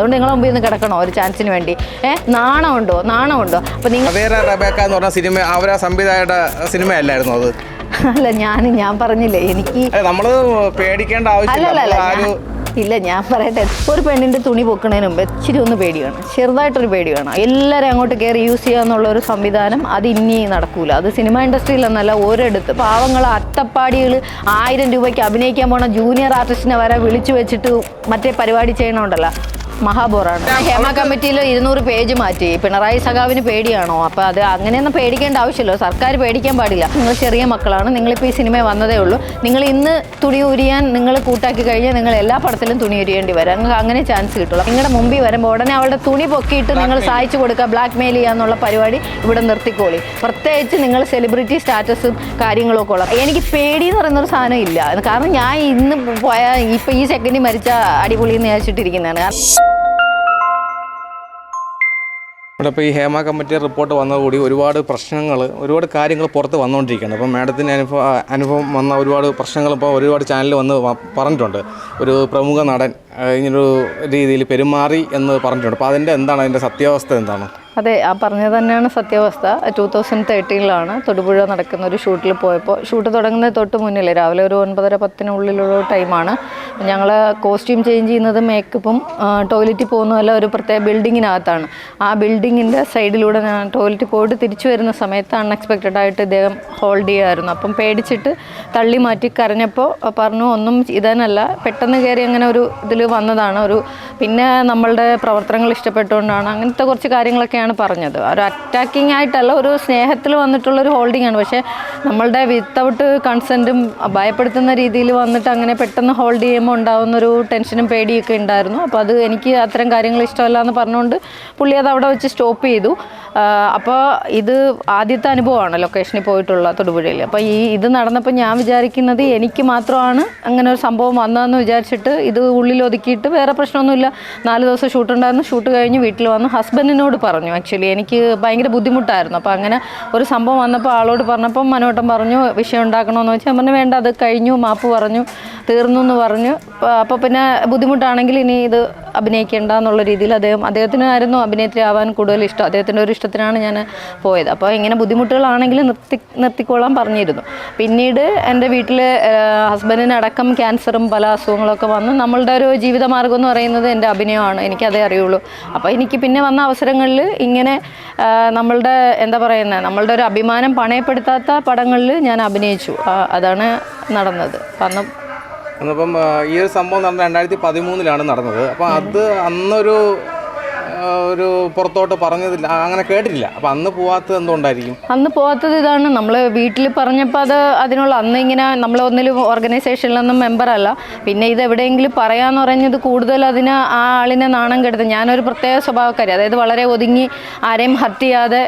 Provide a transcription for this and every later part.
അതുകൊണ്ട് നിങ്ങളെ മുമ്പിൽ നിന്ന് കിടക്കണോ? ഒരു ചാൻസിന് വേണ്ടി. ഏഹ് നാണമുണ്ടോ? നാണമുണ്ടോ? അപ്പൊ നിങ്ങൾ റബേക്ക എന്ന് പറഞ്ഞ സിനിമ അവരെ സംവിധായകരുടെ സിനിമയല്ലായിരുന്നു അത്. അല്ല ഞാൻ ഞാൻ പറഞ്ഞില്ലേ എനിക്ക് നമ്മൾ പേടിക്കേണ്ട ആവശ്യമില്ല ഇല്ല ഞാൻ പറയട്ടെ ഒരു പെണ്ണിന്റെ തുണി പൊക്കണതിന് മുമ്പ് ഇച്ചിരി ഒന്ന് പേടി വേണം ചെറുതായിട്ടൊരു പേടി വേണം. എല്ലാവരും അങ്ങോട്ട് കയറി യൂസ് ചെയ്യുക എന്നുള്ള ഒരു സംവിധാനം അത് ഇനി നടക്കൂല. അത് സിനിമ ഇൻഡസ്ട്രിയിലെന്നല്ല ഒരിടത്ത്. പാവങ്ങൾ അത്തപ്പാടികൾ ആയിരം രൂപയ്ക്ക് അഭിനയിക്കാൻ പോണ ജൂനിയർ ആർട്ടിസ്റ്റിനെ വരെ വിളിച്ചു വെച്ചിട്ട് മറ്റേ പരിപാടി ചെയ്യണമുണ്ടല്ലോ മഹാബോറാണ്. ഹേമ കമ്മിറ്റിയിൽ ഇരുന്നൂറ് പേജ് മാറ്റി. പിണറായി സഖാവിന് പേടിയാണോ? അപ്പോൾ അത് അങ്ങനെയൊന്നും പേടിക്കേണ്ട ആവശ്യമില്ല. സർക്കാർ പേടിക്കാൻ പാടില്ല. നിങ്ങൾ ചെറിയ മക്കളാണ്. നിങ്ങളിപ്പോൾ ഈ സിനിമ വന്നതേ ഉള്ളൂ. നിങ്ങൾ ഇന്ന് തുണി ഉരിയാൻ നിങ്ങൾ കൂട്ടാക്കി കഴിഞ്ഞാൽ നിങ്ങൾ എല്ലാ പടത്തിലും തുണി ഉരിയേണ്ടി വരും. നിങ്ങൾക്ക് അങ്ങനെ ചാൻസ് കിട്ടുള്ളൂ. നിങ്ങളുടെ മുമ്പിൽ വരുമ്പോൾ ഉടനെ അവളുടെ തുണി പൊക്കിയിട്ട് നിങ്ങൾ സഹായിച്ചു കൊടുക്കുക ബ്ലാക്ക് മെയിൽ ചെയ്യാന്നുള്ള പരിപാടി ഇവിടെ നിർത്തിക്കോളി. പ്രത്യേകിച്ച് നിങ്ങൾ സെലിബ്രിറ്റി സ്റ്റാറ്റസും കാര്യങ്ങളൊക്കെ ഉള്ള എനിക്ക് പേടി എന്ന് പറയുന്ന ഒരു സാധനം ഇല്ല. കാരണം ഞാൻ ഇന്ന് പോയ ഇപ്പം ഈ സെക്കൻഡിൽ മരിച്ച അടിപൊളി എന്ന് വിചാരിച്ചിട്ടിരിക്കുന്നതാണ് ഇവിടെ ഇപ്പോൾ ഈ ഹേമ കമ്മിറ്റി റിപ്പോർട്ട് വന്നതുകൂടി ഒരുപാട് പ്രശ്നങ്ങൾ ഒരുപാട് കാര്യങ്ങൾ പുറത്ത് വന്നുകൊണ്ടിരിക്കുകയാണ് അപ്പോൾ മാഡത്തിന്റെ അനുഭവം അനുഭവം വന്ന ഒരുപാട് പ്രശ്നങ്ങൾ ഇപ്പോൾ ഒരുപാട് ചാനലിൽ വന്ന് പറഞ്ഞിട്ടുണ്ട്. ഒരു പ്രമുഖ നടൻ ഇങ്ങനൊരു രീതിയിൽ പെരുമാറി എന്ന് പറഞ്ഞിട്ടുണ്ട്. അപ്പോൾ അതിന്റെ എന്താണ്? അതിന്റെ സത്യാവസ്ഥ എന്താണ്? അതെ ആ പറഞ്ഞത് തന്നെയാണ് സത്യാവസ്ഥ. ടൂ തൗസൻഡ് തേർട്ടീനിലാണ് തൊടുപുഴ നടക്കുന്ന ഒരു ഷൂട്ടിൽ പോയപ്പോൾ. ഷൂട്ട് തുടങ്ങുന്ന തൊട്ട് മുന്നിൽ രാവിലെ ഒരു ഒൻപതര പത്തിനുള്ളിലുള്ള ടൈമാണ്. ഞങ്ങൾ കോസ്റ്റ്യൂം ചേഞ്ച് ചെയ്യുന്നത് മേക്കപ്പും ടോയ്ലറ്റിൽ പോകുന്നതല്ല ഒരു പ്രത്യേക ബിൽഡിങ്ങിനകത്താണ്. ആ ബിൽഡിങ്ങിന്റെ സൈഡിലൂടെ ഞാൻ ടോയ്ലറ്റിൽ പോയിട്ട് തിരിച്ചു വരുന്ന സമയത്ത് അൺഎക്സ്പെക്റ്റഡ് ആയിട്ട് ഇദ്ദേഹം ഹോൾഡ് ചെയ്യുമായിരുന്നു അപ്പം പേടിച്ചിട്ട് തള്ളി മാറ്റി കരഞ്ഞപ്പോൾ പറഞ്ഞു ഒന്നും ഇതനല്ല. പെട്ടെന്ന് കയറി അങ്ങനെ ഒരു ഇതിൽ വന്നതാണ് ഒരു പിന്നെ നമ്മളുടെ പ്രവർത്തനങ്ങൾ ഇഷ്ടപ്പെട്ടുകൊണ്ടാണ് അങ്ങനത്തെ കുറച്ച് കാര്യങ്ങളൊക്കെയാണ് പറഞ്ഞത്. ഒരു അറ്റാക്കിംഗ് ആയിട്ടല്ല ഒരു സ്നേഹത്തിൽ വന്നിട്ടുള്ള ഒരു ഹോൾഡിംഗ് ആണ്. പക്ഷേ നമ്മളുടെ വിത്തൗട്ട് കൺസെന്റും ഭയപ്പെടുത്തുന്ന രീതിയിൽ വന്നിട്ട് അങ്ങനെ പെട്ടെന്ന് ഹോൾഡ് ചെയ്യുമ്പോൾ ഉണ്ടാകുന്ന ഒരു ടെൻഷനും പേടിയൊക്കെ ഉണ്ടായിരുന്നു. അപ്പോൾ അത് എനിക്ക് അത്തരം കാര്യങ്ങൾ ഇഷ്ടമല്ല എന്ന് പറഞ്ഞുകൊണ്ട് പുള്ളി അത് അവിടെ വെച്ച് സ്റ്റോപ്പ് ചെയ്തു. അപ്പോൾ ഇത് ആദ്യത്തെ അനുഭവമാണ് ലൊക്കേഷനിൽ പോയിട്ടുള്ള തൊടുപുഴയിൽ. അപ്പോൾ ഈ ഇത് നടന്നപ്പോൾ ഞാൻ വിചാരിക്കുന്നത് എനിക്ക് മാത്രമാണ് അങ്ങനെ ഒരു സംഭവം വന്നതെന്ന് വിചാരിച്ചിട്ട് ഇത് ഉള്ളിൽ ഒതുക്കിയിട്ട് വേറെ പ്രശ്നമൊന്നുമില്ല. നാല് ദിവസം ഷൂട്ട് ഉണ്ടായിരുന്നു. ഷൂട്ട് കഴിഞ്ഞ് വീട്ടിൽ വന്ന്. ഹസ്ബൻഡിനോട് പറഞ്ഞു ആക്ച്വലി എനിക്ക് ഭയങ്കര ബുദ്ധിമുട്ടായിരുന്നു. അപ്പോൾ അങ്ങനെ ഒരു സംഭവം വന്നപ്പോൾ ആളോട് പറഞ്ഞപ്പോൾ മനോട്ടം പറഞ്ഞു വിഷയം ഉണ്ടാക്കണമെന്ന് വെച്ചാൽ പറഞ്ഞു വേണ്ട അത് കഴിഞ്ഞു. മാപ്പ് പറഞ്ഞു. തീർന്നു എന്ന് പറഞ്ഞു. അപ്പോൾ പിന്നെ ബുദ്ധിമുട്ടാണെങ്കിൽ ഇനി ഇത് അഭിനയിക്കേണ്ട എന്നുള്ള രീതിയിൽ അദ്ദേഹം അദ്ദേഹത്തിനായിരുന്നു അഭിനേത്രി ആവാൻ കൂടുതൽ ഇഷ്ടം. അദ്ദേഹത്തിന്റെ ഒരു ഇഷ്ടത്തിനാണ് ഞാൻ പോയത്. അപ്പോൾ ഇങ്ങനെ ബുദ്ധിമുട്ടുകളാണെങ്കിൽ നിർത്തി നിർത്തിക്കോളാൻ പറഞ്ഞിരുന്നു. പിന്നീട് എന്റെ വീട്ടിൽ ഹസ്ബൻഡിനടക്കം ക്യാൻസറും പല അസുഖങ്ങളൊക്കെ വന്ന്. നമ്മളുടെ ഒരു ജീവിതമാർഗം എന്ന് പറയുന്നത് എന്റെ അഭിനയമാണ്. എനിക്കതേ അറിയുള്ളൂ. അപ്പോൾ എനിക്ക് പിന്നെ വന്ന അവസരങ്ങളിൽ ഇങ്ങനെ നമ്മളുടെ എന്താ പറയുന്നത് നമ്മളുടെ ഒരു അഭിമാനം പണയപ്പെടുത്താത്ത പടങ്ങളിൽ ഞാൻ അഭിനയിച്ചു. അതാണ് നടന്നത്. അപ്പം അന്ന് എന്നിപ്പം ഈ ഒരു സംഭവം നടന്ന രണ്ടായിരത്തി പതിമൂന്നിലാണ് നടന്നത്. അപ്പോൾ അത് അന്നൊരു ഒരു പുറത്തോട്ട് പറഞ്ഞതില്ല. അങ്ങനെ കേട്ടിട്ടില്ല. അപ്പൊ അന്ന് പോവാത്തത് എന്തുകൊണ്ടായിരിക്കും? അന്ന് പോവാത്തത് ഇതാണ്. നമ്മൾ വീട്ടിൽ പറഞ്ഞപ്പോൾ അത് അതിനുള്ള അന്ന് ഇങ്ങനെ നമ്മൾ ഒന്നിലും ഓർഗനൈസേഷനിലൊന്നും മെമ്പറല്ല പിന്നെ ഇത് എവിടെയെങ്കിലും പറയാന്ന് പറഞ്ഞത് കൂടുതൽ അതിന് ആ ആളിനെ നാണം കെടുത്ത്. ഞാനൊരു പ്രത്യേക സ്വഭാവക്കാരി. അതായത് വളരെ ഒതുങ്ങി ആരെയും ഹത്യ ചെയ്യാതെ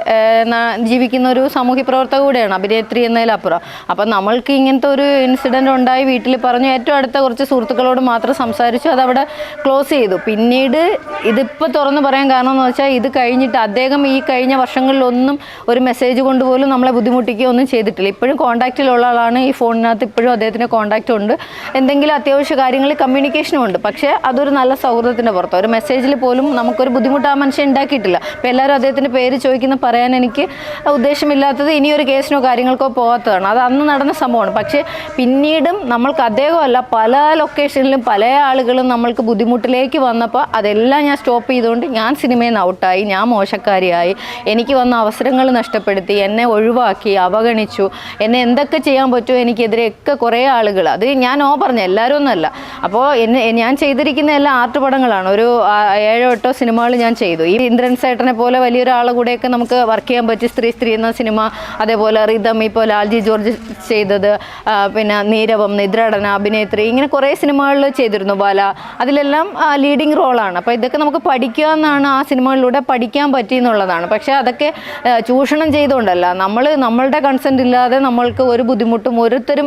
ജീവിക്കുന്ന ഒരു സാമൂഹ്യ പ്രവർത്തക കൂടെയാണ് അഭിനേത്രി എന്നതിലപ്പുറം അപ്പം നമ്മൾക്ക് ഇങ്ങനത്തെ ഒരു ഇൻസിഡന്റ് ഉണ്ടായി വീട്ടിൽ പറഞ്ഞു. ഏറ്റവും അടുത്ത കുറച്ച് സുഹൃത്തുക്കളോട് മാത്രം സംസാരിച്ചു. അതവിടെ ക്ലോസ് ചെയ്തു. പിന്നീട് ഇതിപ്പോൾ തുറന്ന് പറയാൻ കാരണം എന്ന് വെച്ചാൽ ഇത് കഴിഞ്ഞിട്ട് അദ്ദേഹം ഈ കഴിഞ്ഞ വർഷങ്ങളിലൊന്നും ഒരു മെസ്സേജ് കൊണ്ടുപോലും നമ്മളെ ബുദ്ധിമുട്ടിക്കുകയോ ഒന്നും ചെയ്തിട്ടില്ല. ഇപ്പോഴും കോൺടാക്റ്റിലുള്ള ആളാണ് ഈ ഫോണിനകത്ത് ഇപ്പോഴും അദ്ദേഹത്തിന്റെ കോൺടാക്റ്റ് ഉണ്ട്. എന്തെങ്കിലും അത്യാവശ്യ കാര്യങ്ങളിൽ കമ്മ്യൂണിക്കേഷനും ഉണ്ട്. പക്ഷേ അതൊരു നല്ല സൗഹൃദത്തിന്റെ പുറത്ത് ഒരു മെസ്സേജിൽ പോലും നമുക്കൊരു ബുദ്ധിമുട്ട് ആ മനുഷ്യൻ ഉണ്ടാക്കിയിട്ടില്ല. അപ്പോൾ എല്ലാവരും അദ്ദേഹത്തിന്റെ പേര് ചോദിക്കുന്ന പറയാൻ എനിക്ക് ഉദ്ദേശമില്ലാത്തത് ഇനിയൊരു കേസിനോ കാര്യങ്ങൾക്കോ പോകാത്തതാണ്. അത് അന്ന് നടന്ന സംഭവമാണ്. പക്ഷേ പിന്നീടും നമ്മൾക്ക് അദ്ദേഹമല്ല പല ലൊക്കേഷനിലും പല ആളുകളും നമ്മൾക്ക് ബുദ്ധിമുട്ടിലേക്ക് വന്നപ്പോൾ അതെല്ലാം ഞാൻ സ്റ്റോപ്പ് ചെയ്തുകൊണ്ട് ഞാൻ സിനിമയിൽ നിന്ന് ഔട്ടായി ഞാൻ മോശക്കാരിയായി എനിക്ക് വന്ന അവസരങ്ങൾ നഷ്ടപ്പെടുത്തി എന്നെ ഒഴിവാക്കി അവഗണിച്ചു എന്നെ എന്തൊക്കെ ചെയ്യാൻ പറ്റുമോ എനിക്കെതിരെയൊക്കെ കുറേ ആളുകൾ. അത് ഞാൻ ഓ പറഞ്ഞു എല്ലാവരും ഒന്നുമല്ല. അപ്പോൾ എന്നെ ഞാൻ ചെയ്തിരിക്കുന്ന എല്ലാ ആർട്ട് പടങ്ങളാണ്. ഒരു ഏഴോ എട്ടോ സിനിമകൾ ഞാൻ ചെയ്തു. ഈ ഇന്ദ്രൻ സേട്ടനെ പോലെ വലിയൊരാളെ കൂടെയൊക്കെ നമുക്ക് വർക്ക് ചെയ്യാൻ പറ്റി സ്ത്രീ സ്ത്രീ എന്ന സിനിമ അതേപോലെ റിതം ഇപ്പോൾ ലാൽജി ജോർജ് ചെയ്തത് പിന്നെ നീരവം നിദ്രാടന അഭിനേത്രി ഇങ്ങനെ കുറേ സിനിമകളിൽ ചെയ്തിരുന്നു ബാല. അതിലെല്ലാം ലീഡിങ് റോളാണ് അപ്പോൾ ഇതൊക്കെ നമുക്ക് പഠിക്കുക എന്നാണ് എന്താണ് ആ സിനിമകളിലൂടെ പഠിക്കാൻ പറ്റി എന്നുള്ളതാണ് പക്ഷേ അതൊക്കെ ചൂഷണം ചെയ്തുകൊണ്ടല്ല. നമ്മൾ നമ്മളുടെ കൺസെന്റ് ഇല്ലാതെ നമ്മൾക്ക് ഒരു ബുദ്ധിമുട്ടും ഒരുത്തരും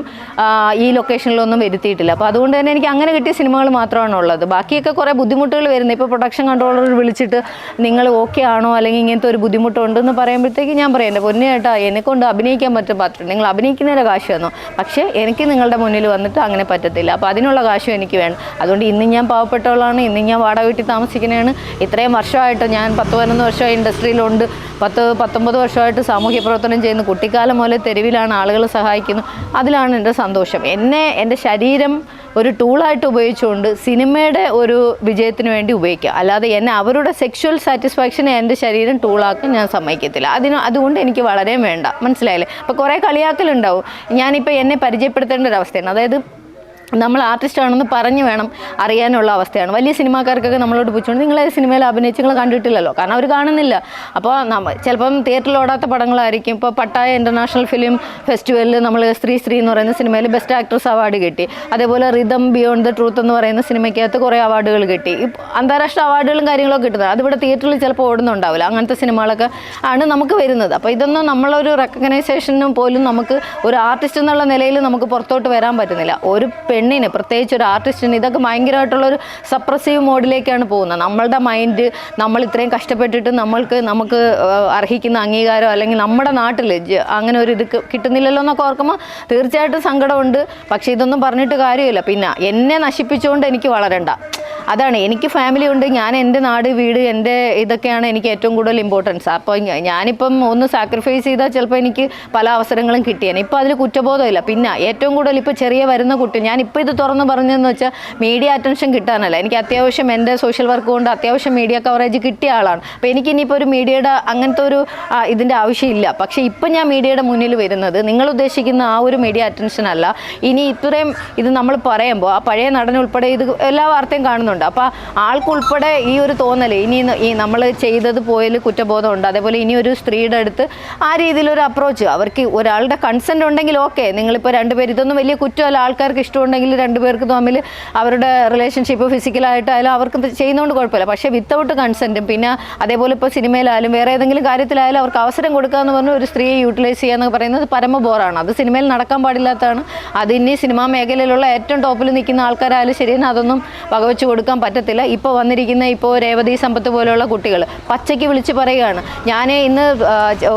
ഈ ലൊക്കേഷനിലൊന്നും വരുത്തിയിട്ടില്ല. അപ്പോൾ അതുകൊണ്ട് തന്നെ എനിക്ക് അങ്ങനെ കിട്ടിയ സിനിമകൾ മാത്രമാണ് ഉള്ളത്. ബാക്കിയൊക്കെ കുറേ ബുദ്ധിമുട്ടുകൾ വരുന്നത് ഇപ്പോൾ പ്രൊഡക്ഷൻ കൺട്രോളർ വിളിച്ചിട്ട് നിങ്ങൾ ഓക്കെ ആണോ? അല്ലെങ്കിൽ ഇങ്ങനത്തെ ഒരു ബുദ്ധിമുട്ടുണ്ടെന്ന് പറയുമ്പോഴത്തേക്ക് ഞാൻ പറയാം. എന്റെ പൊന്നു ചേട്ടാ എന്നെ കൊണ്ട് അഭിനയിക്കാൻ പറ്റും. പറ്റും നിങ്ങൾ അഭിനയിക്കുന്നതിന്റെ കാശ് തന്നു? പക്ഷേ എനിക്ക് നിങ്ങളുടെ മുന്നിൽ വന്നിട്ട് അങ്ങനെ പറ്റത്തില്ല. അപ്പോൾ അതിനുള്ള കാശും എനിക്ക് വേണം. അതുകൊണ്ട് ഇന്ന് ഞാൻ പാവപ്പെട്ടവളാണ്. ഇന്ന് ഞാൻ വാടക വീട്ടിൽ താമസിക്കുന്നതാണ്. ഇത്രയും വർഷമായിട്ട് ഞാൻ പത്ത് പതിനൊന്ന് വർഷമായി ഇൻഡസ്ട്രിയിലുണ്ട്. പത്ത് പത്തൊമ്പത് വർഷമായിട്ട് സാമൂഹ്യ പ്രവർത്തനം ചെയ്യുന്നു കുട്ടിക്കാലം മുതലേ തെരുവിലാണ് ആളുകൾ സഹായിക്കുന്നു അതിലാണ് എന്റെ സന്തോഷം. എന്നെ എന്റെ ശരീരം ഒരു ടൂളായിട്ട് ഉപയോഗിച്ചുകൊണ്ട് സിനിമയുടെ ഒരു വിജയത്തിന് വേണ്ടി ഉപയോഗിക്കുക. അല്ലാതെ എന്നെ അവരുടെ സെക്ഷുവൽ സാറ്റിസ്ഫാക്ഷനെ എന്റെ ശരീരം ടൂളാക്കാൻ ഞാൻ സമ്മതിക്കത്തില്ല. അതിന് അതുകൊണ്ട് എനിക്ക് വളരെ വേണ്ട. മനസ്സിലായില്ലേ? അപ്പോൾ കുറേ കളിയാക്കലുണ്ടാവും. ഞാനിപ്പോൾ എന്നെ പരിചയപ്പെടുത്തേണ്ട ഒരു അവസ്ഥയാണ്. അതായത് നമ്മൾ ആർട്ടിസ്റ്റ് ആണെന്ന് പറഞ്ഞു വേണം അറിയാനുള്ള അവസ്ഥയാണ്. വലിയ സിനിമാക്കാർക്കൊക്കെ നമ്മളോട് പുച്ഛുകൊണ്ട് നിങ്ങൾ ഏത് സിനിമയിൽ അഭിനയിച്ച് നിങ്ങൾ കണ്ടിട്ടില്ലല്ലോ. കാരണം അവർ കാണുന്നില്ല. അപ്പോൾ നമ്മൾ ചിലപ്പം തിയേറ്ററിൽ ഓടാത്ത പടങ്ങളായിരിക്കും. ഇപ്പോൾ പട്ടായ ഇന്റർനാഷണൽ ഫിലിം ഫെസ്റ്റിവലിൽ നമ്മൾ സ്ത്രീ സ്ത്രീ എന്ന് പറയുന്ന സിനിമയിൽ ബെസ്റ്റ് ആക്ട്രസ് അവാർഡ് കിട്ടി. അതേപോലെ റിതം ബിയോണ്ട് ദ ട്രൂത്ത് എന്ന് പറയുന്ന സിനിമയ്ക്കകത്ത് കുറേ അവാർഡുകൾ കിട്ടി. അന്താരാഷ്ട്ര അവാർഡുകളും കാര്യങ്ങളൊക്കെ കിട്ടുന്നത്. അതിവിടെ തിയേറ്ററിൽ ചിലപ്പോൾ ഓടുന്നുണ്ടാവില്ല. അങ്ങനത്തെ സിനിമകളൊക്കെ ആണ് നമുക്ക് വരുന്നത്. അപ്പോൾ ഇതൊന്നും നമ്മളൊരു റെക്കഗ്നൈസേഷനും പോലും നമുക്ക് ഒരു ആർട്ടിസ്റ്റ് എന്നുള്ള നിലയിൽ നമുക്ക് പുറത്തോട്ട് വരാൻ പറ്റുന്നില്ല. ഒരു പെണ്ണിന് പ്രത്യേകിച്ച് ഒരു ആർട്ടിസ്റ്റിന് ഇതൊക്കെ ഭയങ്കരമായിട്ടുള്ളൊരു സപ്രസീവ് മോഡിലേക്കാണ് പോകുന്നത്. നമ്മളുടെ മൈൻഡ് നമ്മൾ ഇത്രയും കഷ്ടപ്പെട്ടിട്ട് നമ്മൾക്ക് നമുക്ക് അർഹിക്കുന്ന അംഗീകാരം അല്ലെങ്കിൽ നമ്മുടെ നാട്ടിൽ അങ്ങനെ ഒരു ഇത് കിട്ടുന്നില്ലല്ലോ എന്നൊക്കെ ഓർക്കുമ്പോൾ തീർച്ചയായിട്ടും സങ്കടമുണ്ട്. പക്ഷേ ഇതൊന്നും പറഞ്ഞിട്ട് കാര്യമില്ല. പിന്നെ എന്നെ നശിപ്പിച്ചുകൊണ്ട് എനിക്ക് വളരണ്ട. അതാണ് എനിക്ക് ഫാമിലി ഉണ്ട് ഞാൻ എന്റെ നാട് വീട് എന്റെ ഇതൊക്കെയാണ് എനിക്ക് ഏറ്റവും കൂടുതൽ ഇമ്പോർട്ടൻസ് അപ്പോൾ ഞാനിപ്പം ഒന്ന് സാക്രിഫൈസ് ചെയ്താൽ ചിലപ്പോൾ എനിക്ക് പല അവസരങ്ങളും കിട്ടിയാണ് ഇപ്പോൾ അതിൽ കുറ്റബോധമില്ല. പിന്നെ ഏറ്റവും കൂടുതൽ ഇപ്പോൾ ചെറിയ വരുന്ന കുട്ടി ഞാൻ ഇപ്പോൾ ഇത് തുറന്ന് പറഞ്ഞതെന്ന് വെച്ചാൽ മീഡിയ അറ്റൻഷൻ കിട്ടാനല്ല. എനിക്ക് അത്യാവശ്യം എന്റെ സോഷ്യൽ വർക്ക് കൊണ്ട് അത്യാവശ്യം മീഡിയ കവറേജ് കിട്ടിയ ആളാണ്. അപ്പോൾ എനിക്ക് ഇനിയിപ്പോൾ ഒരു മീഡിയയുടെ അങ്ങനത്തെ ഒരു ഇതിന്റെ ആവശ്യമില്ല. പക്ഷേ ഇപ്പം ഞാൻ മീഡിയയുടെ മുന്നിൽ വരുന്നത് നിങ്ങൾ ഉദ്ദേശിക്കുന്ന ആ ഒരു മീഡിയ അറ്റൻഷൻ അല്ല. ഇനി ഇത്രയും ഇത് നമ്മൾ പറയുമ്പോൾ ആ പഴയ നടൻ ഉൾപ്പെടെ ഇത് എല്ലാ വാർത്തയും കാണുന്നുണ്ട്. അപ്പോൾ ആൾക്കുൾപ്പെടെ ഈ ഒരു തോന്നൽ ഇനി ഈ നമ്മൾ ചെയ്തത് പോയതിൽ കുറ്റബോധമുണ്ട്. അതേപോലെ ഇനി ഒരു സ്ത്രീയുടെ അടുത്ത് ആ രീതിയിലൊരു അപ്രോച്ച് അവർക്ക് ഒരാളുടെ കൺസെന്റ് ഉണ്ടെങ്കിൽ ഓക്കെ നിങ്ങളിപ്പോൾ രണ്ടുപേർ ഇതൊന്നും വലിയ കുറ്റമല്ല. ആൾക്കാർക്ക് ഇഷ്ടമുണ്ടെങ്കിൽ രണ്ടുപേർക്ക് തമ്മിൽ അവരുടെ റിലേഷൻഷിപ്പ് ഫിസിക്കലായിട്ടായാലും അവർക്ക് ചെയ്യുന്നതുകൊണ്ട് കുഴപ്പമില്ല. പക്ഷേ വിത്തൗട്ട് കൺസെന്റും പിന്നെ അതേപോലെ ഇപ്പോൾ സിനിമയിലായാലും വേറെ ഏതെങ്കിലും കാര്യത്തിലായാലും അവർക്ക് അവസരം കൊടുക്കുക എന്ന് പറഞ്ഞാൽ ഒരു സ്ത്രീയെ യൂട്ടിലൈസ് ചെയ്യുക പറയുന്നത് പരമ ബോറാണ്. അത് സിനിമയിൽ നടക്കാൻ പാടില്ലാത്തതാണ്. അത് ഇനി സിനിമാ മേഖലയിലുള്ള ഏറ്റവും ടോപ്പിൽ നിൽക്കുന്ന ആൾക്കാരായാലും ശരിയെന്ന് അതൊന്നും വകവെച്ച് കൊടുക്കാൻ പറ്റത്തില്ല. ഇപ്പോൾ വന്നിരിക്കുന്ന ഇപ്പോൾ രേവതി സമ്പത്ത് പോലെയുള്ള കുട്ടികൾ പച്ചയ്ക്ക് വിളിച്ച് പറയുകയാണ്. ഞാൻ ഇന്ന്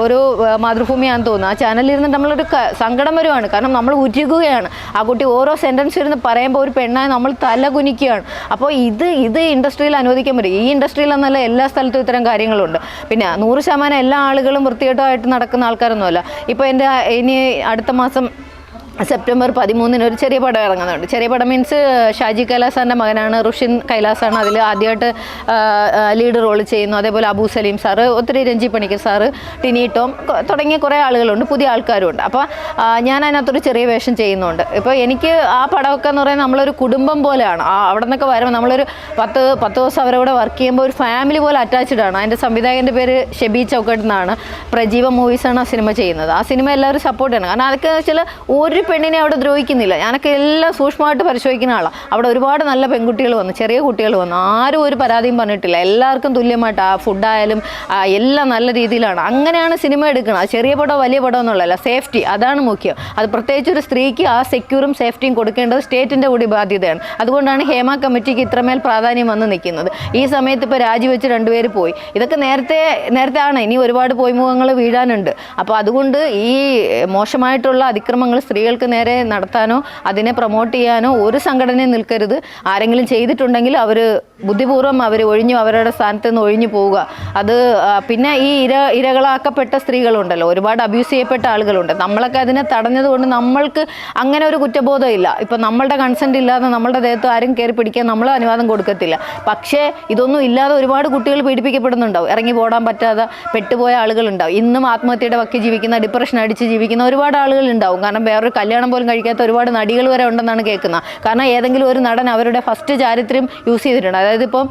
ഒരു മാതൃഭൂമിയാണെന്ന് തോന്നുന്നു. ആ ചാനലിൽ ഇരുന്ന് നമ്മളൊരു സങ്കടം വരുവാണ്. കാരണം നമ്മൾ ഉരുകുകയാണ്. ആ കുട്ടി ഓരോ സെന്റൻസ് ഇരുന്ന് പറയുമ്പോൾ ഒരു പെണ്ണായി നമ്മൾ തല കുനിക്കുകയാണ്. അപ്പോൾ ഇത് ഇത് ഇൻഡസ്ട്രിയിൽ അനുവദിക്കാൻ പറ്റും. ഈ ഇൻഡസ്ട്രിയിൽ എന്നല്ല എല്ലാ സ്ഥലത്തും ഇത്തരം കാര്യങ്ങളുണ്ട്. പിന്നെ നൂറ് ശതമാനം എല്ലാ ആളുകളും വൃത്തികെട്ടമായിട്ട് നടക്കുന്ന ആൾക്കാരൊന്നുമല്ല. ഇപ്പോൾ എന്റെ ഇനി അടുത്ത മാസം സെപ്റ്റംബർ പതിമൂന്നിന് ഒരു ചെറിയ പടം ഇറങ്ങുന്നുണ്ട്. ചെറിയ പടം മീൻസ് ഷാജി കൈലാസാറിന്റെ മകനാണ് റുഷിൻ കൈലാസാണ് അതിൽ ആദ്യമായിട്ട് ലീഡ് റോൾ ചെയ്യുന്നു. അതേപോലെ അബൂ സലീം സാറ് ഒത്തിരി രഞ്ജി പണിക്കർ സാറ് ടിനി ടോം തുടങ്ങിയ കുറേ ആളുകളുണ്ട് പുതിയ ആൾക്കാരുണ്ട്. അപ്പോൾ ഞാൻ അതിനകത്തൊരു ചെറിയ വേഷം ചെയ്യുന്നുണ്ട്. ഇപ്പോൾ എനിക്ക് ആ പടമൊക്കെ എന്ന് പറയുന്നത് നമ്മളൊരു കുടുംബം പോലെയാണ്. അവിടെ നിന്നൊക്കെ വരുമ്പോൾ നമ്മളൊരു പത്ത് പത്ത് ദിവസം അവരവിടെ വർക്ക് ചെയ്യുമ്പോൾ ഒരു ഫാമിലി പോലെ അറ്റാച്ച്ഡ് ആണ്. അതിന്റെ സംവിധായകന്റെ പേര് ഷെബി ചൗക്കട്ട് എന്നാണ് പ്രജീവ മൂവീസാണ് ആ സിനിമ ചെയ്യുന്നത്. ആ സിനിമ എല്ലാവരും സപ്പോർട്ട് ചെയ്യണം. കാരണം അതൊക്കെ വെച്ചാൽ ഒരു പെണ്ണിനെ അവിടെ ദ്രോഹിക്കുന്നില്ല. ഞാനൊക്കെ എല്ലാം സൂക്ഷ്മമായിട്ട് പരിശോധിക്കുന്ന ആളാണ് അവിടെ ഒരുപാട് നല്ല പെൺകുട്ടികൾ വന്നു ചെറിയ കുട്ടികൾ വന്നു. ആരും ഒരു പരാതിയും പറഞ്ഞിട്ടില്ല. എല്ലാവർക്കും തുല്യമായിട്ട് ആ ഫുഡായാലും എല്ലാം നല്ല രീതിയിലാണ്. അങ്ങനെയാണ് സിനിമ എടുക്കുന്നത്. ചെറിയ പടമോ വലിയ പടമോ എന്നുള്ളതല്ല സേഫ്റ്റി അതാണ് മുഖ്യം. അത് പ്രത്യേകിച്ച് ഒരു സ്ത്രീക്ക് ആ സെക്യൂറും സേഫ്റ്റിയും കൊടുക്കേണ്ടത് സ്റ്റേറ്റിന്റെ കൂടി ബാധ്യതയാണ്. അതുകൊണ്ടാണ് ഹേമ കമ്മിറ്റിക്ക് ഇത്രമേൽ പ്രാധാന്യം വന്ന് നിൽക്കുന്നത്. ഈ സമയത്ത് ഇപ്പോൾ രാജിവെച്ച് രണ്ടുപേര് പോയി. ഇതൊക്കെ നേരത്തെ നേരത്തെ ആണ് ഇനി ഒരുപാട് പോയ്മുഖങ്ങൾ വീഴാനുണ്ട്. അപ്പോൾ അതുകൊണ്ട് ഈ മോശമായിട്ടുള്ള അതിക്രമങ്ങൾ സ്ത്രീകൾക്ക് നേരെ നടത്താനോ അതിനെ പ്രൊമോട്ട് ചെയ്യാനോ ഒരു സംഘടനയും നിൽക്കരുത്. ആരെങ്കിലും ചെയ്തിട്ടുണ്ടെങ്കിൽ അവർ ബുദ്ധിപൂർവം അവർ ഒഴിഞ്ഞു അവരുടെ സ്ഥാനത്ത് നിന്ന് ഒഴിഞ്ഞു പോവുക. അത് പിന്നെ ഈ ഇര ഇരകളാക്കപ്പെട്ട സ്ത്രീകളുണ്ടല്ലോ ഒരുപാട് അബ്യൂസ് ചെയ്യപ്പെട്ട ആളുകളുണ്ട്. നമ്മളൊക്കെ അതിനെ തടഞ്ഞതുകൊണ്ട് നമ്മൾക്ക് അങ്ങനെ ഒരു കുറ്റബോധം ഇല്ല. ഇപ്പം നമ്മളുടെ കൺസെന്റ് ഇല്ലാതെ നമ്മളുടെ ദേഹത്ത് ആരും കയറി പിടിക്കാൻ നമ്മൾ അനുവാദം കൊടുക്കത്തില്ല. പക്ഷേ ഇതൊന്നും ഇല്ലാതെ ഒരുപാട് കുട്ടികൾ പീഡിപ്പിക്കപ്പെടുന്നുണ്ടാവും. ഇറങ്ങി പോടാൻ പറ്റാതെ പെട്ടുപോയ ആളുകളുണ്ടാവും. ഇന്നും ആത്മഹത്യയുടെ വക്കി ജീവിക്കുന്ന ഡിപ്രഷൻ അടിച്ച് ജീവിക്കുന്ന ഒരുപാട് ആളുകൾ ഉണ്ടാവും. കാരണം വേറൊരു കല്യാണം പോലും കഴിക്കാത്ത ഒരുപാട് നടികൾ വരെ ഉണ്ടെന്നാണ് കേൾക്കുന്നത്. കാരണം ഏതെങ്കിലും ഒരു നടൻ അവരുടെ ഫസ്റ്റ് ചാരിത്രം യൂസ് ചെയ്തിട്ടുണ്ട്. അതായത് ഇപ്പം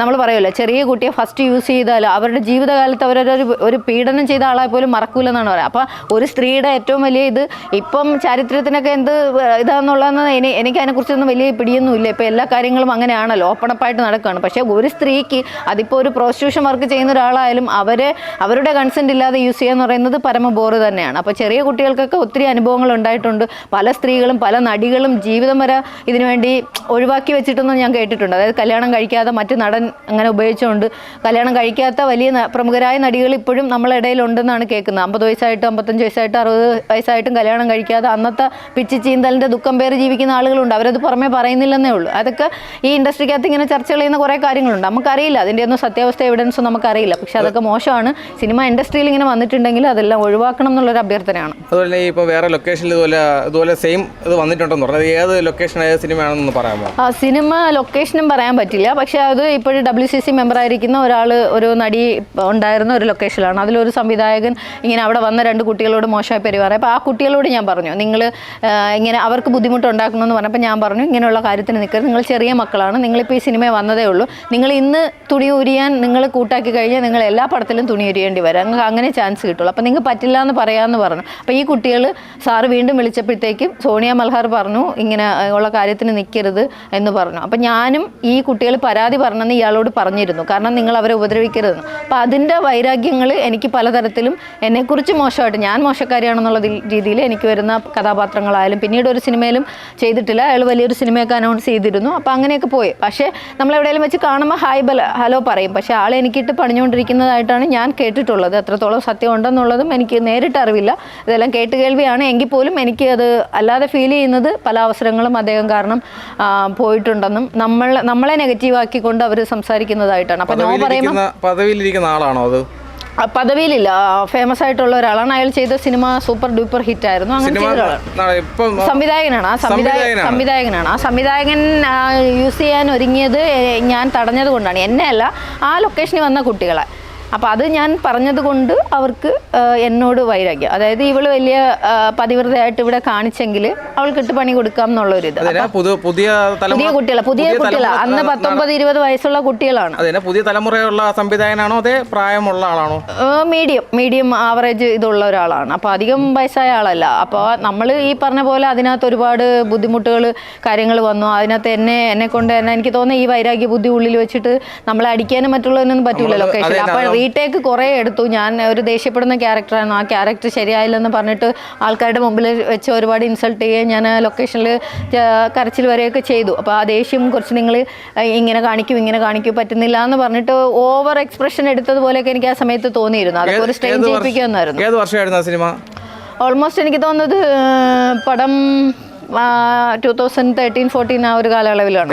നമ്മൾ പറയുമല്ലോ ചെറിയ കുട്ടിയെ ഫസ്റ്റ് യൂസ് ചെയ്താൽ അവരുടെ ജീവിതകാലത്ത് അവരൊരു ഒരു പീഡനം ചെയ്ത ആളെ പോലും മറക്കൂലെന്നാണ് പറയുക. അപ്പോൾ ഒരു സ്ത്രീയുടെ ഏറ്റവും വലിയ ഇത് ഇപ്പം ചാരിത്രത്തിനൊക്കെ എന്ത് ഇതാണെന്നുള്ളതെന്ന് എനി എനിക്കതിനെക്കുറിച്ചൊന്നും വലിയ പിടിയൊന്നും ഇല്ല ഇപ്പോൾ എല്ലാ കാര്യങ്ങളും അങ്ങനെയാണല്ലോ ഓപ്പണപ്പായിട്ട് നടക്കുകയാണ്. പക്ഷേ ഒരു സ്ത്രീക്ക് അതിപ്പോൾ ഒരു പ്രോസ്റ്റിറ്റ്യൂഷൻ വർക്ക് ചെയ്യുന്ന ഒരാളായാലും അവരെ അവരുടെ കൺസെന്റ് ഇല്ലാതെ യൂസ് ചെയ്യുക എന്ന് പറയുന്നത് പരമ ബോറ് തന്നെയാണ്. അപ്പോൾ ചെറിയ കുട്ടികൾക്കൊക്കെ ഒത്തിരി അനുഭവങ്ങൾ ഉണ്ടായിട്ടുണ്ട്. പല സ്ത്രീകളും പല നടികളും ജീവിതം വരെ ഇതിനു വേണ്ടി ഒഴിവാക്കി വെച്ചിട്ടൊന്നും ഞാൻ കേട്ടിട്ടുണ്ട്. അതായത് കല്യാണം കഴിക്കാതെ മറ്റ് നടൻ അങ്ങനെ ഉപയോഗിച്ചുകൊണ്ട് കല്യാണം കഴിക്കാത്ത വലിയ പ്രമുഖരായ നടികൾ ഇപ്പോഴും നമ്മളെ ഇടയിലുണ്ടെന്നാണ് കേൾക്കുന്നത്. അമ്പത് വയസ്സായിട്ട് അമ്പത്തഞ്ച് വയസ്സായിട്ട് അറുപത് വയസ്സായിട്ടും കല്യാണം കഴിക്കാതെ അന്നത്തെ പിച്ചി ചീന്തലിന്റെ ദുഃഖം പേര് ജീവിക്കുന്ന ആളുകളുണ്ട്. അവരത് പുറമേ പറയുന്നില്ലെന്നേ ഉള്ളൂ. അതൊക്കെ ഈ ഇൻഡസ്ട്രിക്കകത്ത് ഇങ്ങനെ ചർച്ച ചെയ്യുന്ന കുറേ കാര്യങ്ങളുണ്ട്. നമുക്കറിയില്ല. അതിന്റെ ഒന്നും സത്യാവസ്ഥ എവിഡൻസും നമുക്കറിയില്ല. പക്ഷെ അതൊക്കെ മോശമാണ്. സിനിമ ഇൻഡസ്ട്രിയിൽ ഇങ്ങനെ വന്നിട്ടുണ്ടെങ്കിൽ അതെല്ലാം ഒഴിവാക്കണം എന്നുള്ളൊരു അഭ്യർത്ഥനയാണ്. അതുപോലെ ഇപ്പോൾ വേറെ ലൊക്കേഷനിൽ ഇതുപോലെ ഇതുപോലെ സെയിം ഇത് വന്നിട്ടുണ്ടെന്ന് പറഞ്ഞത് ഏത് ലൊക്കേഷൻ ഏത് സിനിമയാണെന്ന് പറയാമോ? ആ സിനിമ ലൊക്കേഷനും പറയാൻ പറ്റില്ല. പക്ഷേ അത് ഇപ്പോഴും ഡബ്ല്യു സി സി മെമ്പറായിരിക്കുന്ന ഒരാൾ ഒരു നടി ഉണ്ടായിരുന്ന ഒരു ലൊക്കേഷനിലാണ് അതിലൊരു സംവിധായകൻ ഇങ്ങനെ അവിടെ വന്ന രണ്ട് കുട്ടികളോട് മോശമായി പെരുമാറി അപ്പോൾ ആ കുട്ടികളോട് ഞാൻ പറഞ്ഞു നിങ്ങൾ ഇങ്ങനെ അവർക്ക് ബുദ്ധിമുട്ടുണ്ടാക്കണമെന്ന് പറഞ്ഞപ്പോൾ ഞാൻ പറഞ്ഞു ഇങ്ങനെയുള്ള കാര്യത്തിന് നിൽക്കരുത് നിങ്ങൾ ചെറിയ മക്കളാണ്. നിങ്ങളിപ്പോൾ ഈ സിനിമ വന്നതേ ഉള്ളൂ. നിങ്ങൾ ഇന്ന് തുണി ഉരിയാൻ നിങ്ങൾ കൂട്ടാക്കി കഴിഞ്ഞാൽ നിങ്ങൾ എല്ലാ പടത്തിലും തുണി ഉരിയേണ്ടി വരാം. അങ്ങനെ ചാൻസ് കിട്ടുള്ളൂ. അപ്പോൾ നിങ്ങൾക്ക് പറ്റില്ല എന്ന് പറയാമെന്ന് പറഞ്ഞു. അപ്പോൾ ഈ കുട്ടികൾ സാറ് വീണ്ടും വിളിച്ചപ്പോഴത്തേക്കും സോണിയ മൽഹാർ പറഞ്ഞു ഇങ്ങനെ ഉള്ള കാര്യത്തിന് നിൽക്കരുത് എന്ന് പറഞ്ഞു. അപ്പം ഞാനും ഈ കുട്ടികൾ പരാതി പറഞ്ഞെന്ന് ഇയാളോട് പറഞ്ഞിരുന്നു. കാരണം നിങ്ങൾ അവരെ ഉപദ്രവിക്കരുതെന്ന്. അപ്പം അതിന്റെ വൈരാഗ്യങ്ങൾ എനിക്ക് പലതരത്തിലും എന്നെക്കുറിച്ച് മോശമായിട്ട് ഞാൻ മോശക്കാരിയാണെന്നുള്ള രീതിയിൽ എനിക്ക് വരുന്ന കഥാപാത്രങ്ങളായാലും പിന്നീട് ഒരു സിനിമയിലും ചെയ്തിട്ടില്ല. അയാൾ വലിയൊരു സിനിമയൊക്കെ അനൗൺസ് ചെയ്തിരുന്നു. അപ്പോൾ അങ്ങനെയൊക്കെ പോയി. പക്ഷേ നമ്മളെവിടെയെങ്കിലും വെച്ച് കാണുമ്പോൾ ഹായ് ബല ഹലോ പറയും. പക്ഷേ ആളെ എനിക്കിട്ട് പണിഞ്ഞുകൊണ്ടിരിക്കുന്നതായിട്ടാണ് ഞാൻ കേട്ടിട്ടുള്ളത്. എത്രത്തോളം സത്യം ഉണ്ടെന്നുള്ളതും എനിക്ക് നേരിട്ട് അറിവില്ല ഇതെല്ലാം കേട്ട് കേൾവിയാണ് എങ്കിൽ പോലും അത് അല്ലാതെ ഫീൽ ചെയ്യുന്നത് പല അവസരങ്ങളും അദ്ദേഹം കാരണം പോയിട്ടുണ്ടെന്നും നമ്മൾ നമ്മളെ നെഗറ്റീവ് ആക്കിക്കൊണ്ട് അവർ സംസാരിക്കുന്നതായിട്ടാണ്. അപ്പം നോ പറയുമ്പോൾ പദവിയിലിരിക്കുന്ന ആളാണോ അത്? പദവിയിലില്ല. ഫേമസ് ആയിട്ടുള്ള ഒരാളാണ്. അയാൾ ചെയ്ത സിനിമ സൂപ്പർ ഡൂപ്പർ ഹിറ്റ് ആയിരുന്നു. അങ്ങനെ സംവിധായകനാണ്. ആ സംവിധായകൻ സംവിധായകനാണ്. സംവിധായകനാണ്. ആ സംവിധായകൻ യൂസ് ചെയ്യാൻ ഒരുങ്ങിയത് ഞാൻ തടഞ്ഞത് കൊണ്ടാണ്. എന്നെ അല്ല ആ ലൊക്കേഷനിൽ വന്ന കുട്ടികളെ. അപ്പോൾ അത് ഞാൻ പറഞ്ഞതുകൊണ്ട് അവർക്ക് എന്നോട് വൈരാഗ്യം. അതായത് ഇവൾ വലിയ പതിവ്രതയായിട്ട് ഇവിടെ കാണിച്ചെങ്കിൽ അവൾക്ക് ഇട്ട് പണി കൊടുക്കാം എന്നുള്ളൊരിത് പുതിയ പുതിയ കുട്ടികളാണ് പുതിയ കുട്ടികളാണ് അന്ന് പത്തൊമ്പത് ഇരുപത് വയസ്സുള്ള കുട്ടികളാണ്. പുതിയ തലമുറയുള്ള സംവിധായകനാണോ അതേ പ്രായമുള്ള ആളാണോ? മീഡിയം. മീഡിയം ആവറേജ് ഇതുള്ള ഒരാളാണ്. അപ്പോൾ അധികം വയസ്സായ ആളല്ല. അപ്പോൾ നമ്മൾ ഈ പറഞ്ഞ പോലെ അതിനകത്ത് ഒരുപാട് ബുദ്ധിമുട്ടുകൾ കാര്യങ്ങൾ വന്നു. അതിനകത്ത് എന്നെ എന്നെ കൊണ്ട് തന്നെ എനിക്ക് തോന്നുന്നു ഈ വൈരാഗ്യ ബുദ്ധി ഉള്ളിൽ വെച്ചിട്ട് നമ്മളെ അടിക്കാനും മറ്റുള്ളതിനൊന്നും പറ്റൂല ലൊക്കേഷൻ അപ്പോൾ റീടേക്ക് കുറേ എടുത്തു. ഞാൻ ഒരു ദേഷ്യപ്പെടുന്ന ക്യാരക്ടറായിരുന്നു ആ ക്യാരക്ടർ ശരിയായില്ലെന്ന് പറഞ്ഞിട്ട് ആൾക്കാരുടെ മുമ്പിൽ വെച്ച് ഒരുപാട് ഇൻസൾട്ട് ചെയ്യുകയും ഞാൻ ലൊക്കേഷനിൽ കരച്ചിൽ വരെയൊക്കെ ചെയ്തു. അപ്പോൾ ആ ദേഷ്യം കുറച്ച് നിങ്ങൾ ഇങ്ങനെ കാണിക്കും ഇങ്ങനെ കാണിക്കും പറ്റുന്നില്ല എന്ന് പറഞ്ഞിട്ട് ഓവർ എക്സ്പ്രഷൻ എടുത്തതുപോലെയൊക്കെ എനിക്ക് ആ സമയത്ത് തോന്നിയിരുന്നു. അതൊക്കെ ഒരു സ്റ്റേജ് ചെയ്യിപ്പിക്കുമെന്നായിരുന്നു ഏത് വർഷമായിരുന്നു ആ സിനിമ? ഓൾമോസ്റ്റ് എനിക്ക് തോന്നുന്നത് പടം ടൂ തൗസൻഡ് തേർട്ടീൻ ഫോർട്ടീൻ ആ ഒരു കാലയളവിലാണ്.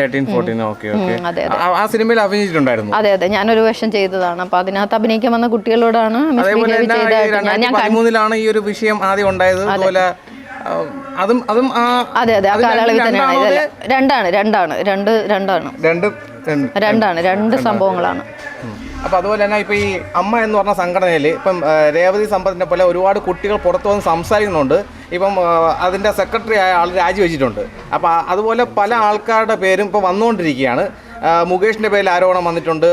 ആ സിനിമയിൽ അഭിനയിച്ചിട്ടുണ്ടായിരുന്നു? അതെ അതെ. ഞാനൊരു വേഷം ചെയ്തതാണ്. അപ്പൊ അതിനകത്ത് അഭിനയിക്കാൻ വന്ന കുട്ടികളോടാണ് പതിമൂന്നിലാണ് ഈ ഒരു വിഷയം ആദ്യം ഉണ്ടായത്. അതുപോലെ അതും അതും അതെ അതെ. ആ കാലയളവിൽ തന്നെയാണ്. രണ്ടാണോ രണ്ടാണ് രണ്ട് രണ്ടാണ്. രണ്ട് രണ്ട് രണ്ടാണ്. രണ്ട് സംഭവങ്ങളാണ്. അപ്പോൾ അതുപോലെ തന്നെ ഇപ്പോൾ ഈ അമ്മ എന്ന് പറഞ്ഞ സംഘടനയിൽ ഇപ്പം രേവതി സമ്പത്തിനെ പോലെ ഒരുപാട് കുട്ടികൾ പുറത്തു വന്ന് സംസാരിക്കുന്നുണ്ട്. ഇപ്പം അതിന്റെ സെക്രട്ടറി ആയ ആൾ രാജിവെച്ചിട്ടുണ്ട്. അപ്പോൾ അതുപോലെ പല ആൾക്കാരുടെ പേരും ഇപ്പോൾ വന്നുകൊണ്ടിരിക്കുകയാണ്. മുകേഷിന്റെ പേരിൽ ആരോപണം വന്നിട്ടുണ്ട്.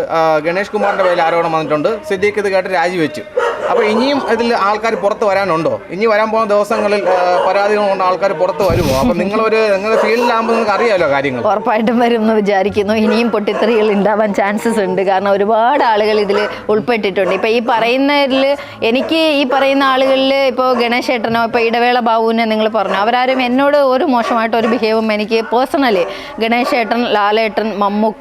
ഗണേഷ് കുമാറിന്റെ പേരിൽ ആരോപണം വന്നിട്ടുണ്ട്. സിദ്ദീഖ് ഇത് കേട്ട് രാജിവെച്ചു. അപ്പോൾ ഇനിയും ഇതിൽ ആൾക്കാർ പുറത്ത് വരാനുണ്ടോ? ഇനി വരാൻ പോകുന്ന ദിവസങ്ങളിൽ പരാതികൾ കൊണ്ട് ആൾക്കാർ പുറത്ത് വരുമോ? അപ്പം നിങ്ങളൊരു നിങ്ങളുടെ ഫീൽഡിലാകുമ്പോൾ നിങ്ങൾക്ക് അറിയാമല്ലോ കാര്യങ്ങൾ ഉറപ്പായിട്ടും വരും വിചാരിക്കുന്നു. ഇനിയും പൊട്ടിത്തെറികൾ ഉണ്ടാവാൻ ചാൻസസ് ഉണ്ട്. കാരണം ഒരുപാട് ആളുകൾ ഇതിൽ ഉൾപ്പെട്ടിട്ടുണ്ട്. ഇപ്പോൾ ഈ പറയുന്നതിൽ എനിക്ക് ഈ പറയുന്ന ആളുകളിൽ ഇപ്പോൾ ഗണേശ് ഏട്ടനോ ഇപ്പോൾ ഇടവേള ബാബുവിനെ നിങ്ങൾ പറഞ്ഞു. അവരാരും എന്നോട് ഒരു മോശമായിട്ട് ഒരു ബിഹേവും എനിക്ക് പേഴ്സണലി ഗണേശ് ഏട്ടൻ ലാലേട്ടൻ മമ്മൂക്ക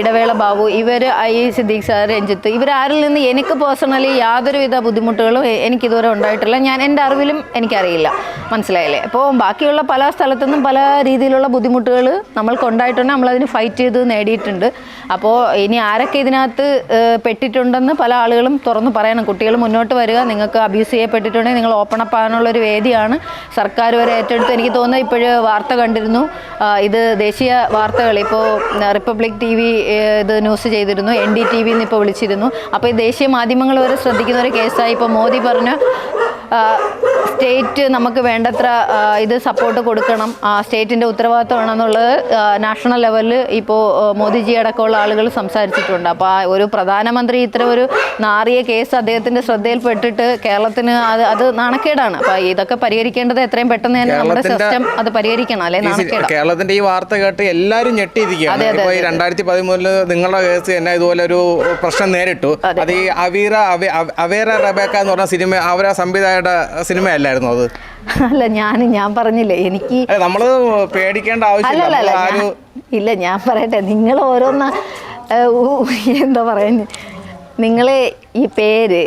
ഇടവേള ബാബു ഇവർ ഐ സിദ്ദീഖ് സാർ രഞ്ജിത്ത് ഇവരാരിൽ നിന്ന് എനിക്ക് പേഴ്സണലി യാതൊരുവിധ ബുദ്ധിമുട്ടുകളും എനിക്കിതുവരെ ഉണ്ടായിട്ടില്ല. ഞാൻ എന്റെ അറിവിലും എനിക്കറിയില്ല. മനസ്സിലായില്ലേ? അപ്പോൾ ബാക്കിയുള്ള പല സ്ഥലത്തു നിന്നും പല രീതിയിലുള്ള ബുദ്ധിമുട്ടുകൾ നമ്മൾക്ക് ഉണ്ടായിട്ടുണ്ട്. നമ്മളതിന് ഫൈറ്റ് ചെയ്ത് നേടിയിട്ടുണ്ട്. അപ്പോൾ ഇനി ആരൊക്കെ ഇതിനകത്ത് പെട്ടിട്ടുണ്ടെന്ന് പല ആളുകളും തുറന്ന് പറയണം. കുട്ടികൾ മുന്നോട്ട് വരിക. നിങ്ങൾക്ക് അബ്യൂസ് ചെയ്യപ്പെട്ടിട്ടുണ്ടെങ്കിൽ നിങ്ങൾ ഓപ്പൺ അപ്പ് ആകാനുള്ള ഒരു വേദിയാണ്. സർക്കാർ വരെ ഏറ്റെടുത്ത് എനിക്ക് തോന്നുന്നത് ഇപ്പോഴ് വാർത്ത കണ്ടിരുന്നു. ഇത് ദേശീയ വാർത്തകൾ. ഇപ്പോൾ റിപ്പബ്ലിക് ടി വി ഇത് ന്യൂസ് ചെയ്തിരുന്നു. എൻ ഡി ടി വിന്ന് ഇപ്പോൾ വിളിച്ചിരുന്നു. അപ്പോൾ ഈ ദേശീയ മാധ്യമങ്ങൾ വരെ ശ്രദ്ധിക്കുന്ന ഒരു കേസായി ഇപ്പോൾ മോദി പറഞ്ഞ സ്റ്റേറ്റ് നമുക്ക് വേണ്ടത്ര ഇത് സപ്പോർട്ട് കൊടുക്കണം. ആ, സ്റ്റേറ്റിന്റെ ഉത്തരവാദിത്തമാണെന്നുള്ളത് നാഷണൽ ലെവലിൽ ഇപ്പോൾ മോദിജി അടക്കമുള്ള ആളുകൾ സംസാരിച്ചിട്ടുണ്ട്. അപ്പോൾ ആ ഒരു പ്രധാനമന്ത്രി ഇത്ര ഒരു നാറിയ കേസ് അദ്ദേഹത്തിന്റെ ശ്രദ്ധയിൽപ്പെട്ടിട്ട് കേരളത്തിന് അത് അത് നാണക്കേടാണ്. അപ്പോൾ ഇതൊക്കെ പരിഹരിക്കേണ്ടത് എത്രയും പെട്ടെന്ന് തന്നെ നമ്മുടെ സിസ്റ്റം അത് പരിഹരിക്കണം അല്ലെ? കേരളത്തിന്റെ കേരളത്തിന്റെ ഈ വാർത്ത കേട്ട് എല്ലാവരും ഞെട്ടിയിരിക്കുകയാണ്. ഇപ്പോൾ ഈ രണ്ടായിരത്തി പതിമൂന്നിൽ നിങ്ങളുടെ കേസ് തന്നെ ഇതുപോലെ ഒരു പ്രശ്നം നേരിട്ടു. അത്. ഈ അവീറ അവ- അവ- അവേറ റബേക്ക എന്ന് പറഞ്ഞ സിനിമ അവരെ സംവിധായകരുടെ സിനിമയല്ലായിരുന്നു അത്? അല്ല ഞാൻ ഞാൻ പറഞ്ഞില്ലേ എനിക്ക് നമ്മൾ പേടിക്കേണ്ട ആവശ്യമില്ല നമ്മൾ ഇല്ല ഞാൻ പറയട്ടെ നിങ്ങൾ ഓരോന്ന് എന്താ പറയുന്നത് നിങ്ങൾ ഈ പേര്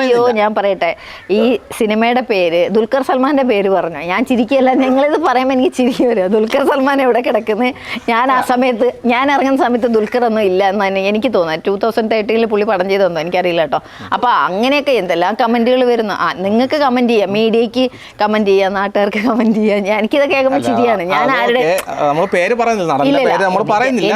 അയ്യോ ഞാൻ പറയട്ടെ. ഈ സിനിമയുടെ പേര് ദുൽഖർ സൽമാന്റെ പേര് പറഞ്ഞു. ഞാൻ ചിരിക്കുകയല്ല നിങ്ങളിത് പറയുമ്പോൾ എനിക്ക് ചിരി വരും. ദുൽഖർ സൽമാൻ എവിടെ കിടക്കുന്നത് ഞാൻ ആ സമയത്ത് ഞാൻ ഇറങ്ങുന്ന സമയത്ത് ദുൽഖർ ഒന്നും ഇല്ല എന്ന് തന്നെ എനിക്ക് തോന്നുന്നു. ടൂ തൗസൻഡ് തേർട്ടീനിൽ പുള്ളി പടം ചെയ്തൊന്നും എനിക്കറിയില്ല കേട്ടോ. അപ്പോൾ അങ്ങനെയൊക്കെ എന്തെല്ലാം കമന്റുകൾ വരുന്നു? ആ നിങ്ങൾക്ക് കമന്റ് ചെയ്യാം. മീഡിയക്ക് കമന്റ് ചെയ്യാം. നാട്ടുകാർക്ക് കമന്റ് ചെയ്യാം. ഞാൻ എനിക്കിത് കേൾക്കുമ്പോൾ ചിരിയാണ്. ഞാൻ ആരുടെ ഞാനില്ല പേര് പറയുന്നില്ല.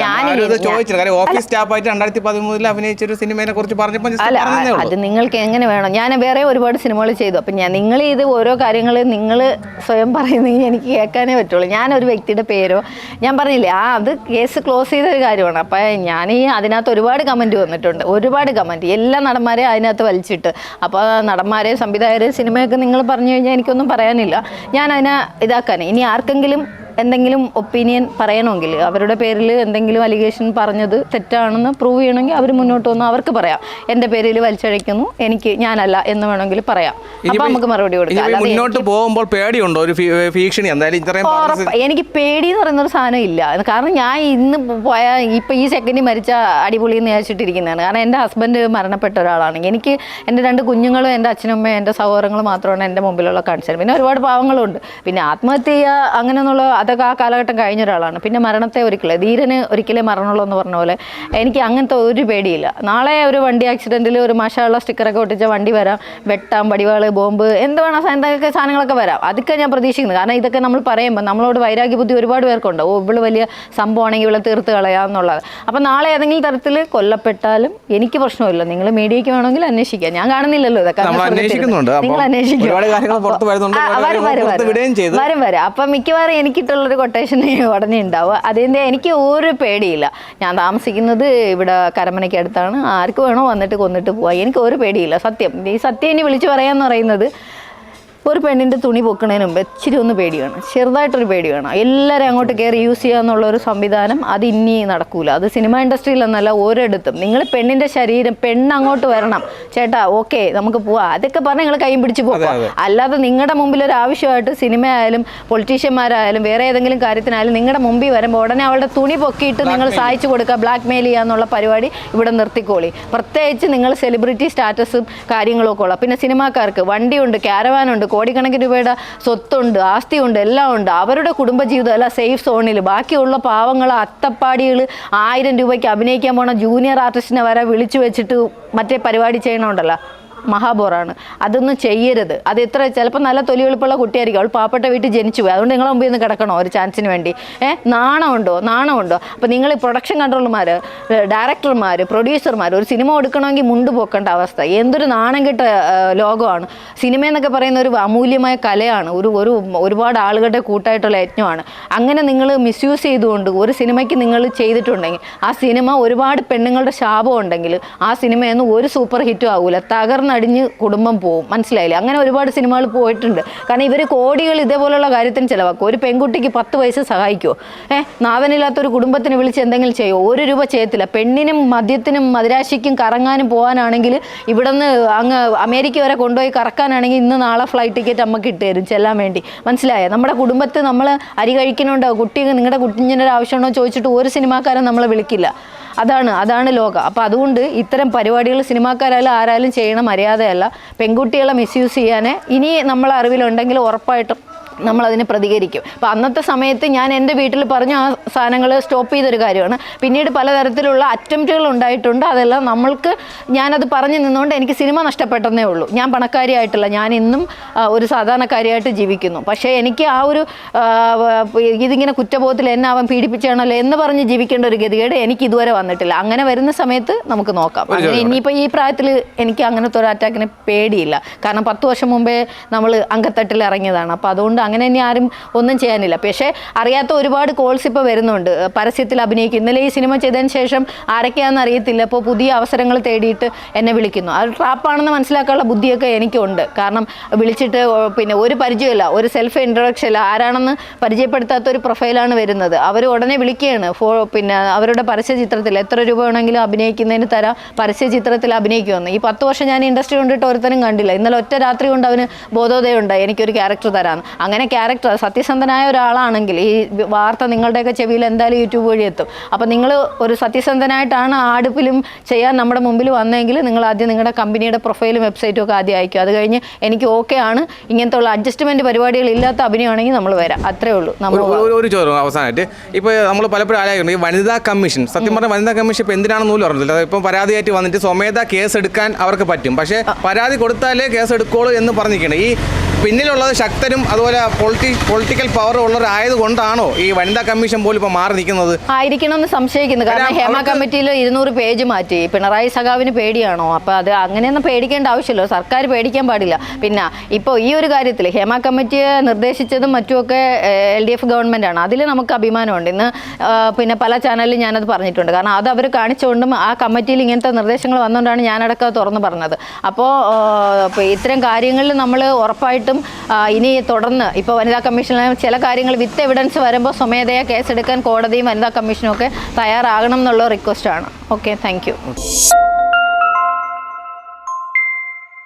ഞാൻ- ആരും ചോദിച്ചത് കാര്യം ഓഫീസ് സ്റ്റാഫായിട്ട് രണ്ടായിരത്തി പതിമൂന്നിൽ അഭിനയിച്ച ഒരു സിനിമയെ കുറിച്ച് പറഞ്ഞപ്പോൾ അല്ല അത് നിങ്ങൾക്ക് എങ്ങനെ വേണം? ഞാൻ വേറെ ഒരുപാട് സിനിമകൾ ചെയ്തു. അപ്പം ഞാൻ നിങ്ങൾ ഇത് ഓരോ കാര്യങ്ങൾ നിങ്ങൾ സ്വയം പറയുന്നെങ്കിൽ എനിക്ക് കേൾക്കാനേ പറ്റുള്ളൂ. ഞാനൊരു വ്യക്തിയുടെ പേരോ ഞാൻ പറഞ്ഞില്ലേ ആ അത് കേസ് ക്ലോസ് ചെയ്ത ഒരു കാര്യമാണ്. അപ്പം ഞാൻ ഈ അതിനകത്ത് ഒരുപാട് കമന്റ് വന്നിട്ടുണ്ട്. ഒരുപാട് കമന്റ് എല്ലാ നടന്മാരെയും അതിനകത്ത് വലിച്ചിട്ട്. അപ്പോൾ നടന്മാരെ സംവിധായകരെ സിനിമയൊക്കെ നിങ്ങൾ പറഞ്ഞു കഴിഞ്ഞാൽ എനിക്കൊന്നും പറയാനില്ല. ഞാൻ അതിനെ ഇതാക്കാൻ ഇനി ആർക്കെങ്കിലും എന്തെങ്കിലും ഒപ്പീനിയൻ പറയണമെങ്കിൽ അവരുടെ പേരിൽ എന്തെങ്കിലും അലിഗേഷൻ പറഞ്ഞത് തെറ്റാണെന്ന് പ്രൂവ് ചെയ്യണമെങ്കിൽ അവർ മുന്നോട്ട് വന്ന് അവർക്ക് പറയാം. എന്റെ പേരിൽ വലിച്ചഴിക്കുന്നു എനിക്ക് ഞാനല്ല എന്ന് വേണമെങ്കിൽ പറയാം. അപ്പോൾ നമുക്ക് മറുപടി കൊടുക്കാം. മുന്നോട്ട് പോകുമ്പോൾ പേടിയുണ്ടോ? ഒരു ഭീഷണി? എന്തായാലും ഇത്രയും എനിക്ക് പേടി എന്ന് പറയുന്ന ഒരു സാധനം ഇല്ല. കാരണം ഞാൻ ഇന്ന് പോയ ഇപ്പം ഈ സെക്കൻഡിൽ മരിച്ച അടിപൊളി എന്ന് വിചാരിച്ചിട്ടിരിക്കുന്നതാണ്. കാരണം എന്റെ ഹസ്ബൻഡ് മരണപ്പെട്ട ഒരാളാണ്. എനിക്ക് എന്റെ രണ്ട് കുഞ്ഞുങ്ങളും എന്റെ അച്ഛനമ്മയും എന്റെ സഹോദരങ്ങളും മാത്രമാണ് എന്റെ മുമ്പിലുള്ള കൺസേൺ പിന്നെ ഒരുപാട് പാവങ്ങളുണ്ട്. പിന്നെ ആത്മഹത്യ ചെയ്യുക അങ്ങനെയൊന്നുള്ള അതൊക്കെ ആ കാലഘട്ടം കഴിഞ്ഞ ഒരാളാണ്. പിന്നെ മരണത്തെ ഒരിക്കലും ധീരന് ഒരിക്കലേ മരണമുള്ളൂ എന്ന് പറഞ്ഞ പോലെ എനിക്ക് അങ്ങനത്തെ ഒരു പേടിയില്ല. നാളെ ഒരു വണ്ടി ആക്സിഡന്റിൽ ഒരു മഷാള സ്റ്റിക്കറൊക്കെ ഒട്ടിച്ച വണ്ടി വരാം. വെട്ടാം വടിവാൾ ബോംബ് എന്ത് വേണം എന്തൊക്കെ സാധനങ്ങളൊക്കെ വരാം. അതൊക്കെ ഞാൻ പ്രതീക്ഷിക്കുന്നത് കാരണം ഇതൊക്കെ നമ്മൾ പറയുമ്പോൾ നമ്മളോട് വൈരാഗ്യ ബുദ്ധി ഒരുപാട് പേർക്കുണ്ട്. ഓ ഇവൾ വലിയ സംഭവമാണെങ്കിൽ ഇവളെ തീർത്ത് കളയാമെന്നുള്ളത് അപ്പം നാളെ ഏതെങ്കിലും തരത്തിൽ കൊല്ലപ്പെട്ടാലും എനിക്ക് പ്രശ്നമില്ല. നിങ്ങൾ മീഡിയയ്ക്ക് വേണമെങ്കിൽ അന്വേഷിക്കാം. ഞാൻ കാണുന്നില്ലല്ലോ ഇതൊക്കെ. നമ്മൾ അന്വേഷിക്കുന്നുണ്ട്. അപ്പം നിങ്ങൾ അന്വേഷിക്കും. വരും, വരും, അപ്പം മിക്കവാറും എനിക്കിട്ടുള്ളൊരു കൊട്ടേഷൻ ഉടനെ ഉണ്ടാവുക. അതിന്റെ എനിക്ക് ഒരു പേടിയില്ല. ഞാൻ താമസിക്കുന്നത് ഇവിടെ കരമനയ്ക്ക് അടുത്താണ്. ആർക്ക് വേണോ വന്നിട്ട് കൊന്നിട്ട് പോവാം. എനിക്ക് ഒരു പേടിയില്ല. സത്യം. ഈ സത്യം ഇനി വിളിച്ചു പറയാന്ന് പറയുന്നത് ഒരു പെണ്ണിന്റെ തുണി പൊക്കണതിന് മുമ്പ് ഇച്ചിരി ഒന്ന് പേടി വേണം ചെറുതായിട്ടൊരു പേടി വേണം എല്ലാവരും അങ്ങോട്ട് കയറി യൂസ് ചെയ്യുക എന്നുള്ള ഒരു സംവിധാനം അത് ഇനി നടക്കൂല. അത് സിനിമ ഇൻഡസ്ട്രിയിൽ എന്നല്ല ഒരിടത്തും. നിങ്ങൾ പെണ്ണിന്റെ ശരീരം പെണ്ണ് അങ്ങോട്ട് വരണം. ചേട്ടാ ഓക്കെ നമുക്ക് പോവാം. അതൊക്കെ പറഞ്ഞ് നിങ്ങൾ കൈയും പിടിച്ച് പോകാം അല്ലാതെ നിങ്ങളുടെ മുമ്പിൽ ഒരു ആവശ്യമായിട്ട് സിനിമ ആയാലും പൊളിറ്റീഷ്യന്മാരായാലും വേറെ ഏതെങ്കിലും കാര്യത്തിനായാലും നിങ്ങളുടെ മുമ്പിൽ വരുമ്പോൾ ഉടനെ അവളുടെ തുണി പൊക്കിയിട്ട് നിങ്ങൾ സഹായിച്ചു കൊടുക്കുക ബ്ലാക്ക് മെയിൽ ചെയ്യുക എന്നുള്ള പരിപാടി ഇവിടെ നിർത്തിക്കോളി. പ്രത്യേകിച്ച് നിങ്ങൾ സെലിബ്രിറ്റി സ്റ്റാറ്റസും കാര്യങ്ങളൊക്കെ ഉള്ള. പിന്നെ സിനിമാക്കാർക്ക് വണ്ടിയുണ്ട് ക്യാരവാനുണ്ട് കോടിക്കണക്കിന് രൂപയുടെ സ്വത്തുണ്ട് ആസ്തിയുണ്ട് എല്ലാം ഉണ്ട് അവരുടെ കുടുംബജീവിതം അല്ല സേഫ് സോണിൽ ബാക്കിയുള്ള പാവങ്ങൾ അത്തപ്പാടികൾ ആയിരം രൂപയ്ക്ക് അഭിനയിക്കാൻ പോണ ജൂനിയർ ആർട്ടിസ്റ്റിനെ വരെ വിളിച്ചു വെച്ചിട്ട് മറ്റേ പരിപാടി ചെയ്യണമുണ്ടല്ലോ മഹാബോറാണ്. അതൊന്നും ചെയ്യരുത്. അത് എത്ര ചിലപ്പോൾ നല്ല തൊലി വെളുപ്പുള്ള കുട്ടിയായിരിക്കും. അവൾ പാവപ്പെട്ട വീട്ടിൽ ജനിച്ചു പോയി. അതുകൊണ്ട് നിങ്ങളെ മുമ്പിൽ നിന്ന് കിടക്കണോ ഒരു ചാൻസിന് വേണ്ടി? ഏഹ് നാണമുണ്ടോ? നാണമുണ്ടോ? അപ്പോൾ നിങ്ങൾ പ്രൊഡക്ഷൻ കൺട്രോളർമാർ ഡയറക്ടർമാർ പ്രൊഡ്യൂസർമാർ ഒരു സിനിമ കൊടുക്കണമെങ്കിൽ മുണ്ട് പോക്കേണ്ട അവസ്ഥ. എന്തൊരു നാണം കെട്ട ലോകമാണ്. സിനിമ എന്നൊക്കെ പറയുന്ന ഒരു അമൂല്യമായ കലയാണ്. ഒരു ഒരു ഒരുപാട് ആളുകളുടെ കൂട്ടായിട്ടുള്ള യജ്ഞമാണ് അങ്ങനെ നിങ്ങൾ മിസ്യൂസ് ചെയ്തുകൊണ്ട് ഒരു സിനിമയ്ക്ക് നിങ്ങൾ ചെയ്തിട്ടുണ്ടെങ്കിൽ ആ സിനിമ ഒരുപാട് പെണ്ണുങ്ങളുടെ ശാപം ഉണ്ടെങ്കിൽ ആ സിനിമയൊന്നും ഒരു സൂപ്പർ ഹിറ്റും ആകൂല തകർന്നടിഞ്ഞ് കുടുംബം പോവും. മനസ്സിലായില്ലേ? അങ്ങനെ ഒരുപാട് സിനിമകൾ പോയിട്ടുണ്ട്. കാരണം ഇവർ കോടികൾ ഇതേപോലെയുള്ള കാര്യത്തിന് ചിലവാക്കും. ഒരു പെൺകുട്ടിക്ക് പത്ത് വയസ്സ് സഹായിക്കുമോ ഏഹ് നാവനില്ലാത്തൊരു കുടുംബത്തിന് വിളിച്ച് എന്തെങ്കിലും ചെയ്യുമോ ഒരു രൂപ ചെയ്യത്തില്ല. പെണ്ണിനും മദ്യത്തിനും മദിരാശിക്കും കറങ്ങാനും പോകാനാണെങ്കിൽ ഇവിടുന്ന് അങ്ങ് അമേരിക്ക വരെ കൊണ്ടുപോയി കറക്കാനാണെങ്കിൽ ഇന്ന് നാളെ ഫ്ലൈറ്റ് ടിക്കറ്റ് അമ്മയ്ക്ക് ഇട്ട് തരും ചെല്ലാൻ വേണ്ടി. മനസ്സിലായോ? നമ്മുടെ കുടുംബത്തെ നമ്മൾ അരി കഴിക്കണുണ്ടോ കുട്ടി നിങ്ങളുടെ കുട്ടിഞ്ഞിന്റെ ഒരു ചോദിച്ചിട്ട് ഒരു സിനിമാക്കാരൻ നമ്മളെ വിളിക്കില്ല. അതാണ് അതാണ് ലോകം. അപ്പോൾ അതുകൊണ്ട് ഇത്തരം പരിപാടികൾ സിനിമാക്കാരായാലും ആരായാലും ചെയ്യണ മര്യാദയല്ല. പെൺകുട്ടികളെ മിസ്യൂസ് ചെയ്യാൻ ഇനി നമ്മളെ അറിവിലുണ്ടെങ്കിൽ ഉറപ്പായിട്ടും നമ്മളതിന് പ്രതികരിക്കും. അപ്പം അന്നത്തെ സമയത്ത് ഞാൻ എന്റെ വീട്ടിൽ പറഞ്ഞ ആ സാധനങ്ങൾ സ്റ്റോപ്പ് ചെയ്തൊരു കാര്യമാണ്. പിന്നീട് പലതരത്തിലുള്ള അറ്റംപ്റ്റുകൾ ഉണ്ടായിട്ടുണ്ട്. അതെല്ലാം നമ്മൾക്ക് ഞാനത് പറഞ്ഞു നിന്നുകൊണ്ട് എനിക്ക് സിനിമ നഷ്ടപ്പെട്ടെന്നേ ഉള്ളൂ. ഞാൻ പണക്കാരിയായിട്ടില്ല. ഞാൻ ഇന്നും ഒരു സാധാരണക്കാരിയായിട്ട് ജീവിക്കുന്നു. പക്ഷേ എനിക്ക് ആ ഒരു ഇതിങ്ങനെ കുറ്റബോധത്തിൽ എന്നെ അവൻ പീഡിപ്പിച്ചാണല്ലോ എന്ന് പറഞ്ഞ് ജീവിക്കേണ്ട ഒരു ഗതികേട് എനിക്ക് ഇതുവരെ വന്നിട്ടില്ല. അങ്ങനെ വരുന്ന സമയത്ത് നമുക്ക് നോക്കാം. ഇനിയിപ്പോൾ ഈ പ്രായത്തിൽ എനിക്ക് അങ്ങനത്തെ ഒരു അറ്റാക്കിനെ പേടിയില്ല. കാരണം പത്ത് വർഷം മുമ്പേ നമ്മൾ അങ്കത്തട്ടിൽ ഇറങ്ങിയതാണ്. അപ്പോൾ അതുകൊണ്ട് അങ്ങനെ ഇനി ആരും ഒന്നും ചെയ്യാനില്ല. പക്ഷേ അറിയാത്ത ഒരുപാട് കോൾസ് ഇപ്പോൾ വരുന്നുണ്ട്. പരസ്യത്തിൽ അഭിനയിക്കും. ഇന്നലെ ഈ സിനിമ ചെയ്തതിന് ശേഷം ആരൊക്കെയാണെന്ന് അറിയത്തില്ല. ഇപ്പോൾ പുതിയ അവസരങ്ങൾ തേടിയിട്ട് എന്നെ വിളിക്കുന്നു. അത് ട്രാപ്പാണെന്ന് മനസ്സിലാക്കാനുള്ള ബുദ്ധിയൊക്കെ എനിക്കുണ്ട്. കാരണം വിളിച്ചിട്ട് പിന്നെ ഒരു പരിചയമില്ല ഒരു സെൽഫ് ഇൻട്രൊഡക്ഷൻ ഇല്ല. ആരാണെന്ന് പരിചയപ്പെടുത്താത്ത ഒരു പ്രൊഫൈലാണ് വരുന്നത്. അവർ ഉടനെ വിളിക്കുകയാണ്. ഫോ പിന്നെ അവരുടെ പരസ്യ ചിത്രത്തിൽ എത്ര രൂപ വേണമെങ്കിലും അഭിനയിക്കുന്നതിന് തരാം. പരസ്യ ചിത്രത്തിൽ അഭിനയിക്കുമെന്ന്. ഈ പത്ത് വർഷം ഞാൻ ഇൻഡസ്ട്രി കൊണ്ടിട്ട് ഒരുത്തനും കണ്ടില്ല. ഇന്നലെ ഒറ്റ രാത്രി കൊണ്ട് അവന് ബോധോദയം ഉണ്ടായി. എനിക്കൊരു ക്യാരക്ടർ തരാമെന്ന് അങ്ങനെ ക്യാരക്ടർ സത്യസന്ധനായ ഒരാളാണെങ്കിൽ ഈ വാർത്ത നിങ്ങളുടെയൊക്കെ ചെവിയിൽ എന്തായാലും യൂട്യൂബ് വഴി എത്തും. അപ്പം നിങ്ങൾ ഒരു സത്യസന്ധനായിട്ടാണ് ആ അടുപ്പിലും ചെയ്യാൻ നമ്മുടെ മുമ്പിൽ വന്നെങ്കിൽ നിങ്ങൾ ആദ്യം നിങ്ങളുടെ കമ്പനിയുടെ പ്രൊഫൈലും വെബ്സൈറ്റും ഒക്കെ ആദ്യം അയക്കും അത് കഴിഞ്ഞ് എനിക്ക് ഓക്കെ ആണ്. ഇങ്ങനത്തെ ഉള്ള അഡ്ജസ്റ്റ്മെന്റ് പരിപാടികൾ ഇല്ലാത്ത അഭിനയമാണെങ്കിൽ നമ്മൾ വരാം. അത്രേ ഉള്ളൂ. നമ്മൾ ഒരു- ചോദ്യം അവസാനമായിട്ട്. ഇപ്പോൾ നമ്മൾ പലപ്പോഴും ആലോചിക്കുന്നത് ഈ വനിതാ കമ്മീഷൻ. സത്യം പറഞ്ഞാൽ വനിതാ കമ്മീഷൻ ഇപ്പോൾ എന്തിനാണെന്ന് പോലും അറിഞ്ഞില്ല. ഇപ്പം പരാതിയായിട്ട് വന്നിട്ട് സ്വമേധ കേസ് എടുക്കാൻ അവർക്ക് പറ്റും. പക്ഷേ പരാതി കൊടുത്താലേ കേസ് എടുക്കുള്ളൂ എന്ന് പറഞ്ഞിരിക്കണം. ഈ പിന്നിലുള്ളത് ശക്തരും അതുപോലെ പൊളിറ്റി പൊളിറ്റിക്കൽ പവർ ഉള്ളവരായത് കൊണ്ടാണോ ഈ വനിതാ കമ്മീഷൻ പോലും ഇപ്പോൾ മാറി നിൽക്കുന്നത്? ആയിരിക്കണമെന്ന് സംശയിക്കുന്നു. കാരണം ഹേമ കമ്മിറ്റിയിൽ ഇരുന്നൂറ് പേജ് മാറ്റി. പിണറായി സഖാവിന് പേടിയാണോ? അപ്പോൾ അത് അങ്ങനെയൊന്നും പേടിക്കേണ്ട ആവശ്യമില്ല. സർക്കാർ പേടിക്കാൻ പാടില്ല. പിന്നെ ഇപ്പോൾ ഈ ഒരു കാര്യത്തിൽ ഹേമ കമ്മിറ്റിയെ നിർദ്ദേശിച്ചതും മറ്റുമൊക്കെ എൽ ഡി എഫ് ഗവൺമെന്റാണ് അതിൽ നമുക്ക് അഭിമാനമുണ്ട്. ഇന്ന് പിന്നെ പല ചാനലിലും ഞാനത് പറഞ്ഞിട്ടുണ്ട്. കാരണം അത് അവർ കാണിച്ചുകൊണ്ടും ആ കമ്മിറ്റിയിൽ ഇങ്ങനത്തെ നിർദ്ദേശങ്ങൾ വന്നുകൊണ്ടാണ് ഞാനടക്കം തുറന്നു പറഞ്ഞത്. അപ്പോൾ ഇത്തരം കാര്യങ്ങളിൽ നമ്മൾ ഉറപ്പായിട്ടും ആ, ഇനി തുടർന്ന് ഇപ്പോൾ വനിതാ കമ്മീഷനിൽ ചില കാര്യങ്ങൾ വിത്ത് എവിഡൻസ് വരുമ്പോൾ സ്വമേധയാ കേസെടുക്കാൻ കോടതിയും വനിതാ കമ്മീഷനും ഒക്കെ തയ്യാറാകണം എന്നുള്ള റിക്വസ്റ്റാണ് ഓക്കെ താങ്ക്